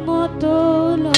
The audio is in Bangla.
মতো ল